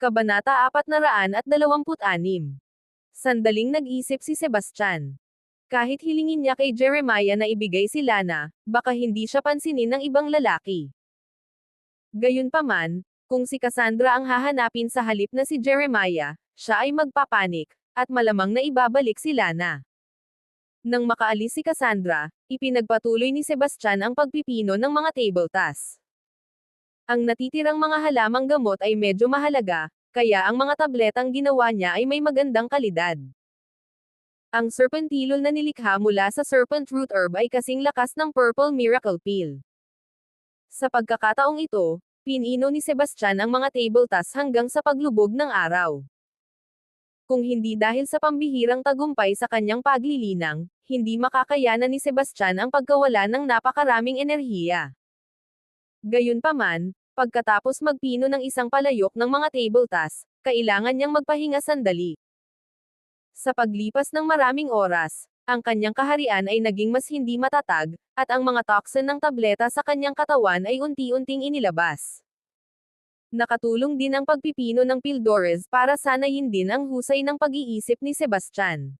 Kabanata 426. Sandaling nag-isip si Sebastian. Kahit hilingin niya kay Jeremiah na ibigay si Lana, baka hindi siya pansinin ng ibang lalaki. Gayunpaman, kung si Cassandra ang hahanapin sa halip na si Jeremiah, siya ay magpapanik, at malamang na ibabalik si Lana. Nang makaalis si Cassandra, ipinagpatuloy ni Sebastian ang pagpipino ng mga table tasks. Ang natitirang mga halamang gamot ay medyo mahalaga, kaya ang mga tabletang ginawa niya ay may magandang kalidad. Ang serpentilol na nilikha mula sa serpent root herb ay kasing lakas ng purple miracle pill. Sa pagkakataong ito, pinino ni Sebastian ang mga table tasks hanggang sa paglubog ng araw. Kung hindi dahil sa pambihirang tagumpay sa kanyang paglilinang, hindi makakayanan ni Sebastian ang pagkawala ng napakaraming enerhiya. Gayunpaman, pagkatapos magpino ng isang palayok ng mga table tasks, kailangan niyang magpahinga sandali. Sa paglipas ng maraming oras, ang kanyang kaharian ay naging mas hindi matatag, at ang mga toxin ng tableta sa kanyang katawan ay unti-unting inilabas. Nakatulong din ang pagpipino ng Pildores para sanayin din ang husay ng pag-iisip ni Sebastian.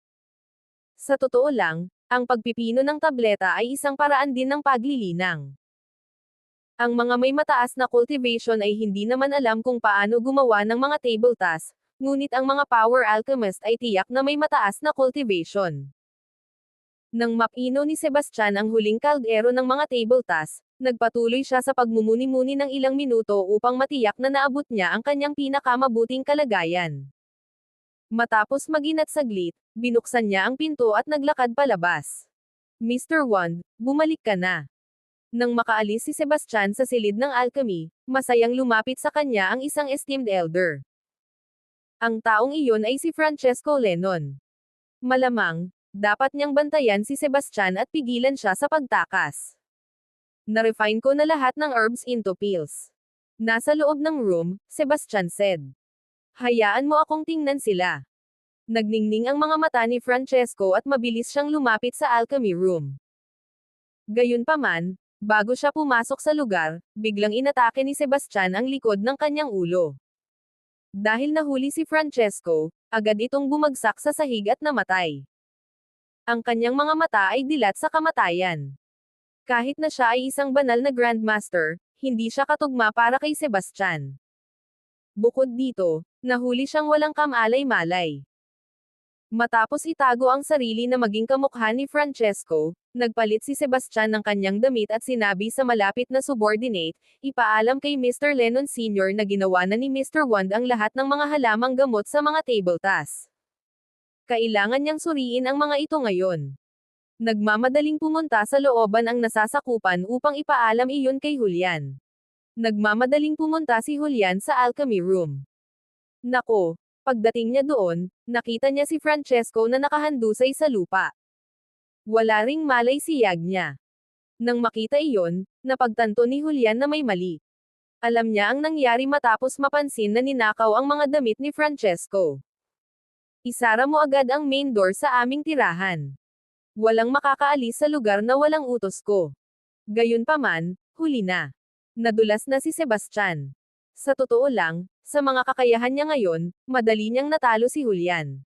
Sa totoo lang, ang pagpipino ng tableta ay isang paraan din ng paglilinang. Ang mga may mataas na cultivation ay hindi naman alam kung paano gumawa ng mga table tasks, ngunit ang mga power alchemist ay tiyak na may mataas na cultivation. Nang mapino ni Sebastian ang huling kaldero ng mga table tasks, nagpatuloy siya sa pagmumuni-muni ng ilang minuto upang matiyak na naabot niya ang kanyang pinakamabuting kalagayan. Matapos maginat saglit, binuksan niya ang pinto at naglakad palabas. Mr. Wand, bumalik ka na. Nang makaalis si Sebastian sa silid ng alchemy, masayang lumapit sa kanya ang isang esteemed elder. Ang taong iyon ay si Francesco Lennon. Malamang, dapat niyang bantayan si Sebastian at pigilan siya sa pagtakas. Na-refine ko na lahat ng herbs into pills. Nasa loob ng room, Sebastian said. Hayaan mo akong tingnan sila. Nagningning ang mga mata ni Francesco at mabilis siyang lumapit sa alchemy room. Gayunpaman, bago siya pumasok sa lugar, biglang inatake ni Sebastian ang likod ng kanyang ulo. Dahil nahuli si Francesco, agad itong bumagsak sa sahig at namatay. Ang kanyang mga mata ay dilat sa kamatayan. Kahit na siya ay isang banal na Grandmaster, hindi siya katugma para kay Sebastian. Bukod dito, nahuli siyang walang kamalay-malay. Matapos itago ang sarili na maging kamukha ni Francesco, nagpalit si Sebastian ng kanyang damit at sinabi sa malapit na subordinate, ipaalam kay Mr. Lennon Sr. na ginawa na ni Mr. Wand ang lahat ng mga halamang gamot sa mga table tasks. Kailangan niyang suriin ang mga ito ngayon. Nagmamadaling pumunta sa looban ang nasasakupan upang ipaalam iyon kay Julian. Nagmamadaling pumunta si Julian sa alchemy room. Nako, pagdating niya doon, nakita niya si Francesco na nakahandusay sa lupa. Wala ring malay siyag niya. Nang makita iyon, napagtanto ni Julian na may mali. Alam niya ang nangyari matapos mapansin na ninakaw ang mga damit ni Francesco. Isara mo agad ang main door sa aming tirahan. Walang makakaalis sa lugar na walang utos ko. Gayunpaman, huli na. Nadulas na si Sebastian. Sa totoo lang, sa mga kakayahan niya ngayon, madali niyang natalo si Julian.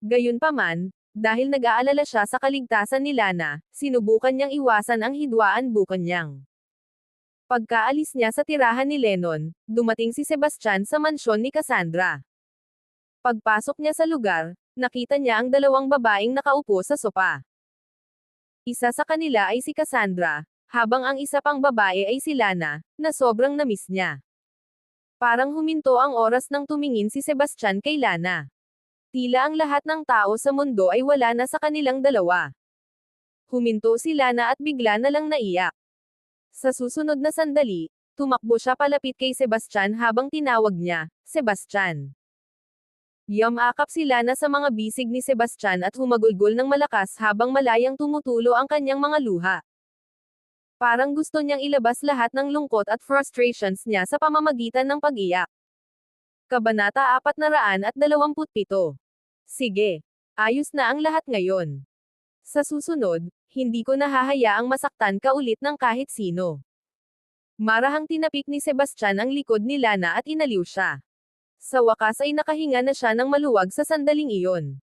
Gayunpaman, dahil nag-aalala siya sa kaligtasan ni Lana, sinubukan niyang iwasan ang hidwaan bukan niyang. Pagkaalis niya sa tirahan ni Lennon, dumating si Sebastian sa mansyon ni Cassandra. Pagpasok niya sa lugar, nakita niya ang dalawang babaeng nakaupo sa sopa. Isa sa kanila ay si Cassandra, habang ang isa pang babae ay si Lana, na sobrang namiss niya. Parang huminto ang oras nang tumingin si Sebastian kay Lana. Tila ang lahat ng tao sa mundo ay wala na sa kanilang dalawa. Huminto si Lana at bigla na lang naiyak. Sa susunod na sandali, tumakbo siya palapit kay Sebastian habang tinawag niya, Sebastian. Yamakap si Lana sa mga bisig ni Sebastian at humagulgol ng malakas habang malayang tumutulo ang kanyang mga luha. Parang gusto niyang ilabas lahat ng lungkot at frustrations niya sa pamamagitan ng pag-iyak. Kabanata 427. Sige. Ayos na ang lahat ngayon. Sa susunod, hindi ko nahahayaang masaktan ka ulit ng kahit sino. Marahang tinapik ni Sebastian ang likod ni Lana at inaliw siya. Sa wakas ay nakahinga na siya ng maluwag sa sandaling iyon.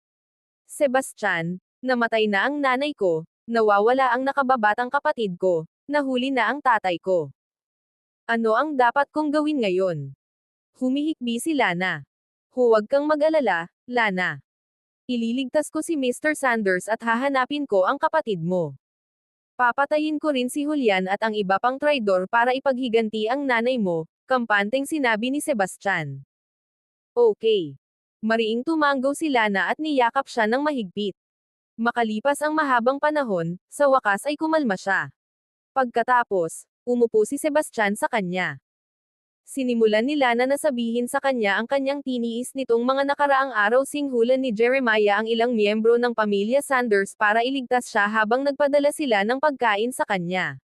Sebastian, namatay na ang nanay ko, nawawala ang nakababatang kapatid ko, nahuli na ang tatay ko. Ano ang dapat kong gawin ngayon? Humihikbi si Lana. Huwag kang mag-alala, Lana. Ililigtas ko si Mr. Sanders at hahanapin ko ang kapatid mo. Papatayin ko rin si Julian at ang iba pang traidor para ipaghiganti ang nanay mo, kampanteng sinabi ni Sebastian. Okay. Mariing tumanggo si Lana at niyakap siya ng mahigpit. Makalipas ang mahabang panahon, sa wakas ay kumalma siya. Pagkatapos, umupo si Sebastian sa kanya. Sinimulan ni Lana na sabihin sa kanya ang kanyang tiniis nitong mga nakaraang araw singhulan ni Jeremiah ang ilang miyembro ng pamilya Sanders para iligtas siya habang nagpadala sila ng pagkain sa kanya.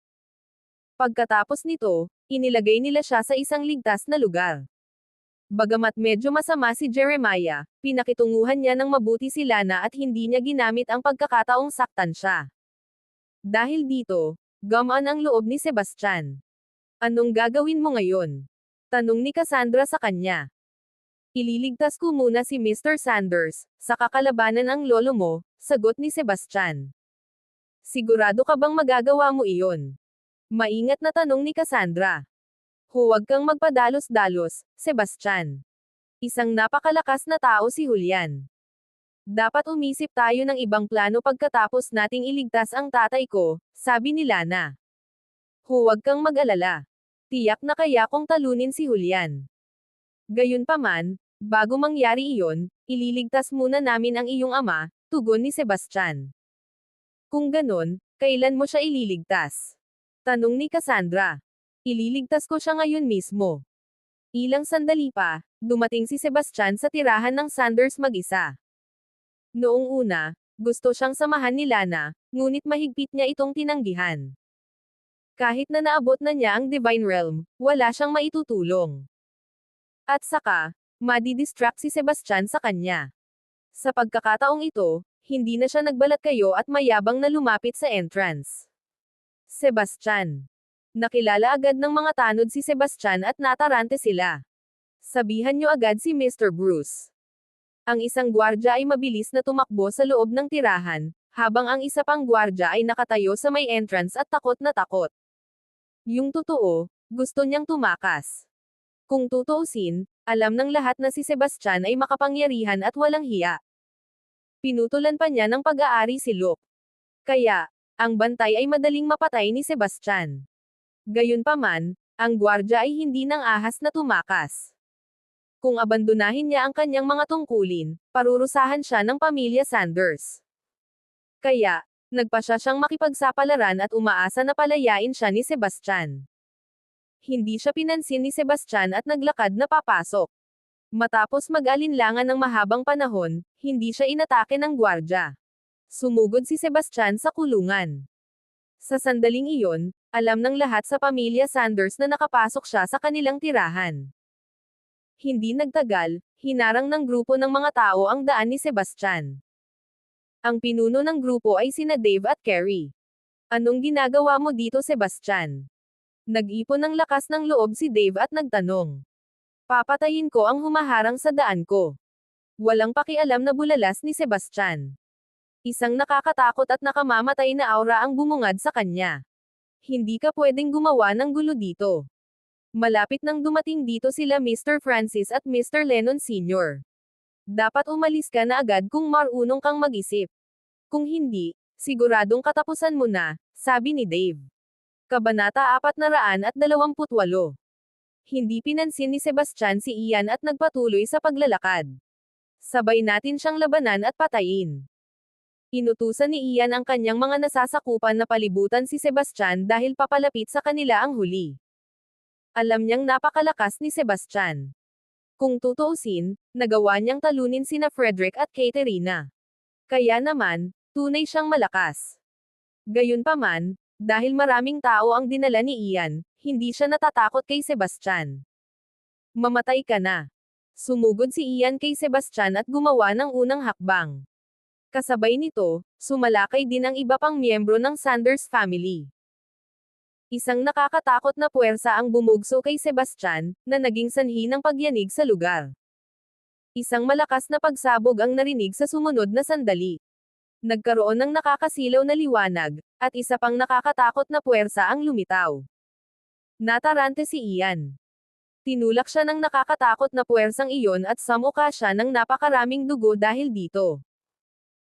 Pagkatapos nito, inilagay nila siya sa isang ligtas na lugar. Bagamat medyo masama si Jeremiah, pinakitunguhan niya ng mabuti si Lana at hindi niya ginamit ang pagkakataong saktan siya. Dahil dito, gamaan ang loob ni Sebastian. Anong gagawin mo ngayon? Tanong ni Cassandra sa kanya. Ililigtas ko muna si Mr. Sanders, sa kakalabanan ang lolo mo, sagot ni Sebastian. Sigurado ka bang magagawa mo iyon? Maingat na tanong ni Cassandra. Huwag kang magpadalos-dalos, Sebastian. Isang napakalakas na tao si Julian. Dapat umisip tayo ng ibang plano pagkatapos nating iligtas ang tatay ko, sabi ni Lana. Huwag kang mag-alala. Tiyak na kaya kong talunin si Julian. Gayunpaman, bago mangyari iyon, ililigtas muna namin ang iyong ama, tugon ni Sebastian. Kung ganon, kailan mo siya ililigtas? Tanong ni Cassandra. Ililigtas ko siya ngayon mismo. Ilang sandali pa, dumating si Sebastian sa tirahan ng Sanders mag-isa. Noong una, gusto siyang samahan ni Lana, ngunit mahigpit niya itong tinanggihan. Kahit na naabot na niya ang Divine Realm, wala siyang maitutulong. At saka, madidistract si Sebastian sa kanya. Sa pagkakataong ito, hindi na siya nagbalat kayo at mayabang na lumapit sa entrance. Sebastian. Nakilala agad ng mga tanod si Sebastian at natarante sila. Sabihan niyo agad si Mr. Bruce. Ang isang gwardya ay mabilis na tumakbo sa loob ng tirahan, habang ang isa pang gwardya ay nakatayo sa may entrance at takot na takot. Yung totoo, gusto niyang tumakas. Kung tutuusin, alam ng lahat na si Sebastian ay makapangyarihan at walang hiya. Pinutulan pa niya ng pag-aari si Luke. Kaya, ang bantay ay madaling mapatay ni Sebastian. Gayunpaman, ang gwardya ay hindi nang ahas na tumakas. Kung abandonahin niya ang kanyang mga tungkulin, parurusahan siya ng pamilya Sanders. Kaya, Nagpasya siyang makipagsapalaran at umaasa na palayain siya ni Sebastian. Hindi siya pinansin ni Sebastian at naglakad na papasok. Matapos mag-alinlangan ng mahabang panahon, hindi siya inatake ng gwardya. Sumugod si Sebastian sa kulungan. Sa sandaling iyon, alam ng lahat sa pamilya Sanders na nakapasok siya sa kanilang tirahan. Hindi nagtagal, hinarang ng grupo ng mga tao ang daan ni Sebastian. Ang pinuno ng grupo ay sina Dave at Carrie. Anong ginagawa mo dito Sebastian? Nag-ipon ng lakas ng loob si Dave at nagtanong. Papatayin ko ang humaharang sa daan ko. Walang pakialam na bulalas ni Sebastian. Isang nakakatakot at nakamamatay na aura ang bumungad sa kanya. Hindi ka pwedeng gumawa ng gulo dito. Malapit nang dumating dito sila Mr. Francis at Mr. Lennon Sr. Dapat umalis ka na agad kung marunong kang mag-isip. Kung hindi, siguradong katapusan mo na, sabi ni Dave. Kabanata 428. Hindi pinansin ni Sebastian si Ian at nagpatuloy sa paglalakad. Sabay natin siyang labanan at patayin. Inutusan ni Ian ang kanyang mga nasasakupan na palibutan si Sebastian dahil papalapit sa kanila ang huli. Alam niyang napakalakas ni Sebastian. Kung tutuusin, nagawa niyang talunin sina Frederick at Katerina. Kaya naman, Tunay siyang malakas. Gayunpaman, dahil maraming tao ang dinala ni Ian, hindi siya natatakot kay Sebastian. Mamatay ka na. Sumugod si Ian kay Sebastian at gumawa ng unang hakbang. Kasabay nito, sumalakay din ang iba pang miyembro ng Sanders family. Isang nakakatakot na puwersa ang bumugso kay Sebastian, na naging sanhi ng pagyanig sa lugar. Isang malakas na pagsabog ang narinig sa sumunod na sandali. Nagkaroon ng nakakasilaw na liwanag, at isa pang nakakatakot na puwersa ang lumitaw. Natarante si Ian. Tinulak siya ng nakakatakot na puwersang iyon at samuka siya ng napakaraming dugo dahil dito.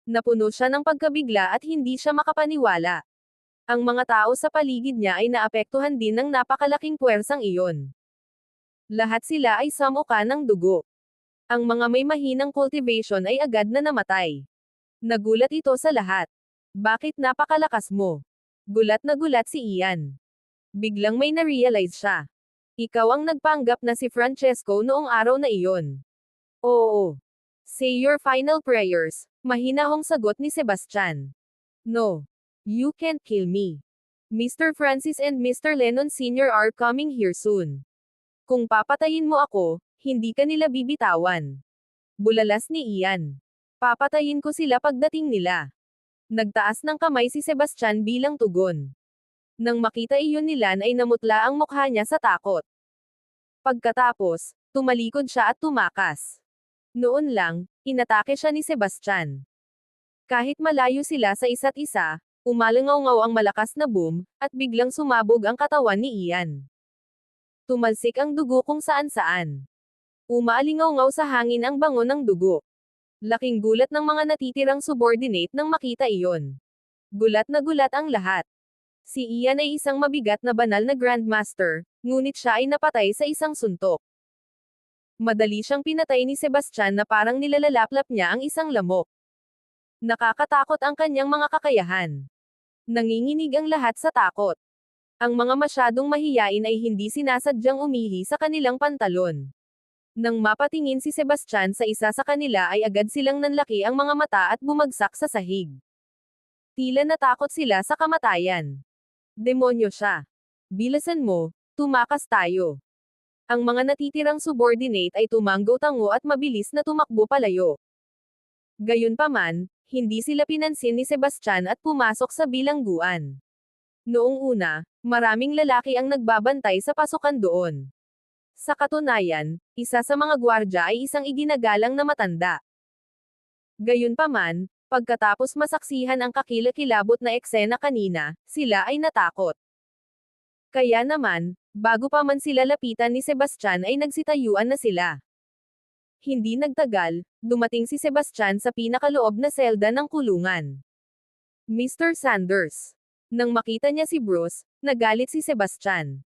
Napuno siya ng pagkabigla at hindi siya makapaniwala. Ang mga tao sa paligid niya ay naapektuhan din ng napakalaking puwersang iyon. Lahat sila ay samuka ng dugo. Ang mga may mahinang cultivation ay agad na namatay. Nagulat ito sa lahat. Bakit napakalakas mo? Gulat na gulat si Ian. Biglang may na-realize siya. Ikaw ang nagpanggap na si Francesco noong araw na iyon. Oo. Say your final prayers, mahinahong sagot ni Sebastian. No. You can't kill me. Mr. Francis and Mr. Lennon Sr. are coming here soon. Kung papatayin mo ako, hindi ka nila bibitawan. Bulalas ni Ian. Papatayin ko sila pagdating nila. Nagtaas ng kamay si Sebastian bilang tugon. Nang makita iyon ni Lan ay namutla ang mukha niya sa takot. Pagkatapos, tumalikod siya at tumakas. Noon lang, inatake siya ni Sebastian. Kahit malayo sila sa isa't isa, umalangaw ang malakas na boom, at biglang sumabog ang katawan ni Ian. Tumalsik ang dugo kung saan-saan. Umaalingaw sa hangin ang bango ng dugo. Laking gulat ng mga natitirang subordinate nang makita iyon. Gulat na gulat ang lahat. Si Ian ay isang mabigat na banal na Grandmaster, ngunit siya ay napatay sa isang suntok. Madali siyang pinatay ni Sebastian na parang nilalalaplap niya ang isang lamok. Nakakatakot ang kanyang mga kakayahan. Nanginginig ang lahat sa takot. Ang mga masyadong mahiyain ay hindi sinasadyang umihi sa kanilang pantalon. Nang mapatingin si Sebastian sa isa sa kanila ay agad silang nanlaki ang mga mata at bumagsak sa sahig. Tila natakot sila sa kamatayan. Demonyo siya. Bilasan mo, tumakas tayo. Ang mga natitirang subordinate ay tumanggo-tango at mabilis na tumakbo palayo. Gayunpaman, hindi sila pinansin ni Sebastian at pumasok sa bilangguan. Noong una, maraming lalaki ang nagbabantay sa pasukan doon. Sa katunayan, isa sa mga gwardya ay isang iginagalang na matanda. Gayunpaman, pagkatapos masaksihan ang kakilakilabot na eksena kanina, sila ay natakot. Kaya naman, bago pa man sila lapitan ni Sebastian ay nagsitayuan na sila. Hindi nagtagal, dumating si Sebastian sa pinakaloob na selda ng kulungan. Mr. Sanders. Nang makita niya si Bruce, nagalit si Sebastian.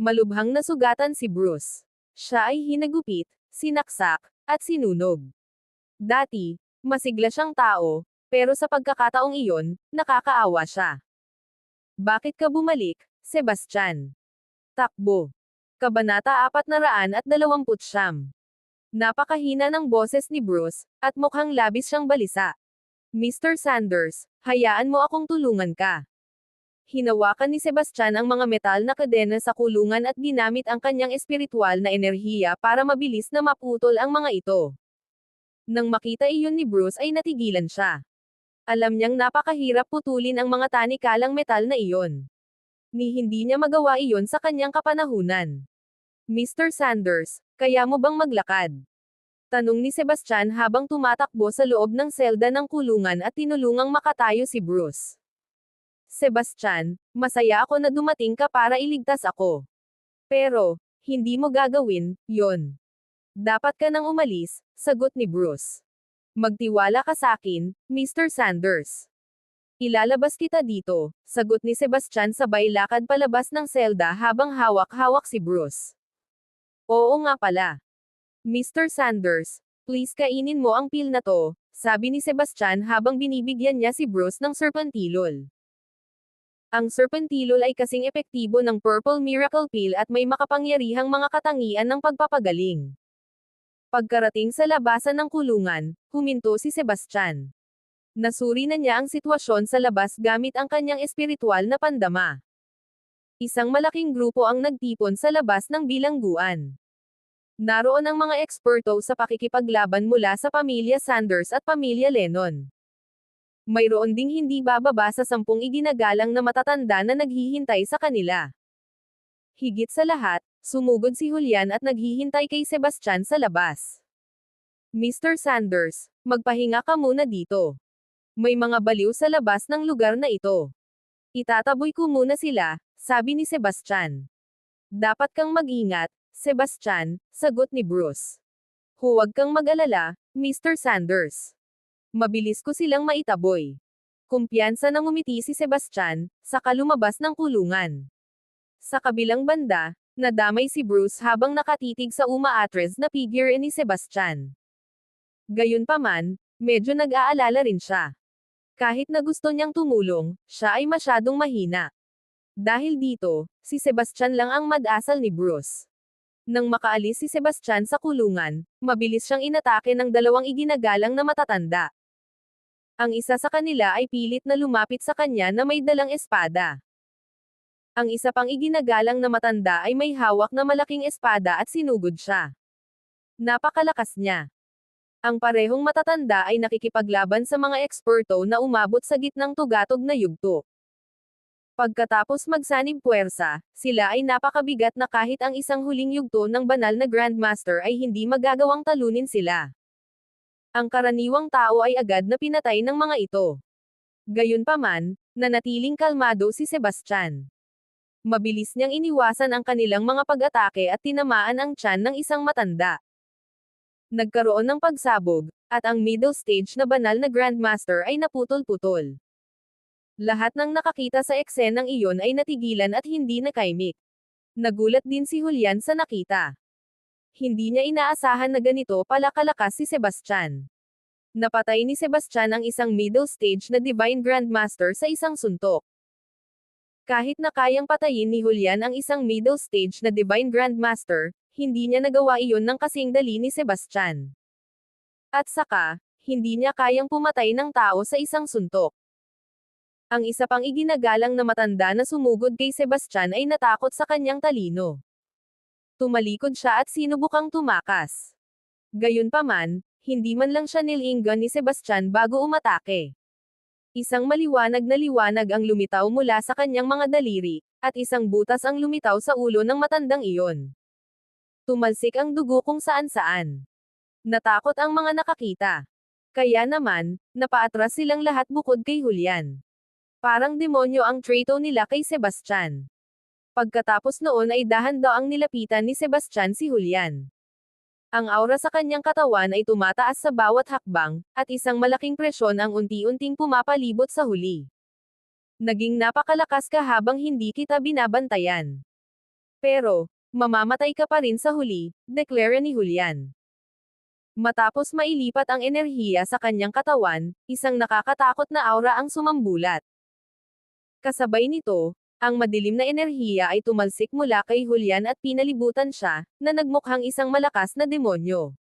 Malubhang nasugatan si Bruce. Siya ay hinagupit, sinaksak, at sinunog. Dati, masigla siyang tao, pero sa pagkakataong iyon, nakakaawa siya. Bakit ka bumalik, Sebastian? Takbo. Kabanata 429 Napakahina ng boses ni Bruce, at mukhang labis siyang balisa. Mr. Sanders, hayaan mo akong tulungan ka. Hinawakan ni Sebastian ang mga metal na kadena sa kulungan at ginamit ang kanyang espiritual na enerhiya para mabilis na maputol ang mga ito. Nang makita iyon ni Bruce ay natigilan siya. Alam niyang napakahirap putulin ang mga tanikalang metal na iyon. Ni hindi niya magawa iyon sa kanyang kapanahunan. Mr. Sanders, kaya mo bang maglakad? Tanong ni Sebastian habang tumatakbo sa loob ng selda ng kulungan at tinulungang makatayo si Bruce. Sebastian, masaya ako na dumating ka para iligtas ako. Pero, hindi mo gagawin, yon. Dapat ka nang umalis, sagot ni Bruce. Magtiwala ka sa akin, Mr. Sanders. Ilalabas kita dito, sagot ni Sebastian sabay lakad palabas ng selda habang hawak-hawak si Bruce. Oo nga pala. Mr. Sanders, please kainin mo ang pil na to, sabi ni Sebastian habang binibigyan niya si Bruce ng serpentilol. Ang serpentilol ay kasing epektibo ng Purple Miracle Pill at may makapangyarihang mga katangian ng pagpapagaling. Pagkarating sa labasan ng kulungan, huminto si Sebastian. Nasuri na niya ang sitwasyon sa labas gamit ang kanyang espiritual na pandama. Isang malaking grupo ang nagtipon sa labas ng bilangguan. Naroon ang mga eksperto sa pakikipaglaban mula sa pamilya Sanders at pamilya Lennon mayroon ding hindi bababa sa sampung iginagalang na matatanda na naghihintay sa kanila. Higit sa lahat, sumugod si Julian at naghihintay kay Sebastian sa labas. Mr. Sanders, magpahinga ka muna dito. May mga baliw sa labas ng lugar na ito. Itataboy ko muna sila, sabi ni Sebastian. Dapat kang mag-ingat, Sebastian, sagot ni Bruce. Huwag kang mag-alala, Mr. Sanders. Mabilis ko silang maitaboy. Kumpiyansa nang umiti si Sebastian, saka lumabas ng kulungan. Sa kabilang banda, nadamay si Bruce habang nakatitig sa umaatres na figure ni Sebastian. Gayunpaman, medyo nag-aalala rin siya. Kahit na gusto niyang tumulong, siya ay masyadong mahina. Dahil dito, si Sebastian lang ang mag-asal ni Bruce. Nang makaalis si Sebastian sa kulungan, mabilis siyang inatake ng dalawang iginagalang na matatanda. Ang isa sa kanila ay pilit na lumapit sa kanya na may dalang espada. Ang isa pang iginagalang na matanda ay may hawak na malaking espada at sinugod siya. Napakalakas niya. Ang parehong matatanda ay nakikipaglaban sa mga eksperto na umabot sa gitnang tugatog na yugto. Pagkatapos magsanib puwersa, sila ay napakabigat na kahit ang isang huling yugto ng banal na Grandmaster ay hindi magagawang talunin sila. Ang karaniwang tao ay agad na pinatay ng mga ito. Gayunpaman, nanatiling kalmado si Sebastian. Mabilis niyang iniwasan ang kanilang mga pag-atake at tinamaan ang tiyan ng isang matanda. Nagkaroon ng pagsabog, at ang middle stage na banal na Grandmaster ay naputol-putol. Lahat ng nakakita sa eksenang iyon ay natigilan at hindi nakaimik. Nagulat din si Julian sa nakita. Hindi niya inaasahan na ganito pala kalakas si Sebastian. Napatay ni Sebastian ang isang middle stage na Divine Grandmaster sa isang suntok. Kahit na kayang patayin ni Julian ang isang middle stage na Divine Grandmaster, hindi niya nagawa iyon ng kasing dali ni Sebastian. At saka, hindi niya kayang pumatay ng tao sa isang suntok. Ang isa pang iginagalang na matanda na sumugod kay Sebastian ay natakot sa kanyang talino. Tumalikod siya at sinubukang tumakas. Gayunpaman, hindi man lang siya nilinggan ni Sebastian bago umatake. Isang maliwanag na liwanag ang lumitaw mula sa kanyang mga daliri, at isang butas ang lumitaw sa ulo ng matandang iyon. Tumalsik ang dugo kung saan-saan. Natakot ang mga nakakita. Kaya naman, napaatras silang lahat bukod kay Julian. Parang demonyo ang trato nila kay Sebastian. Pagkatapos noon ay dahan-daang nilapitan ni Sebastian si Julian. Ang aura sa kanyang katawan ay tumataas sa bawat hakbang, at isang malaking presyon ang unti-unting pumapalibot sa huli. Naging napakalakas ka habang hindi kita binabantayan. Pero, mamamatay ka pa rin sa huli, deklara ni Julian. Matapos mailipat ang enerhiya sa kanyang katawan, isang nakakatakot na aura ang sumambulat. Kasabay nito, ang madilim na enerhiya ay tumalsik mula kay Julian at pinalibutan siya, na nagmukhang isang malakas na demonyo.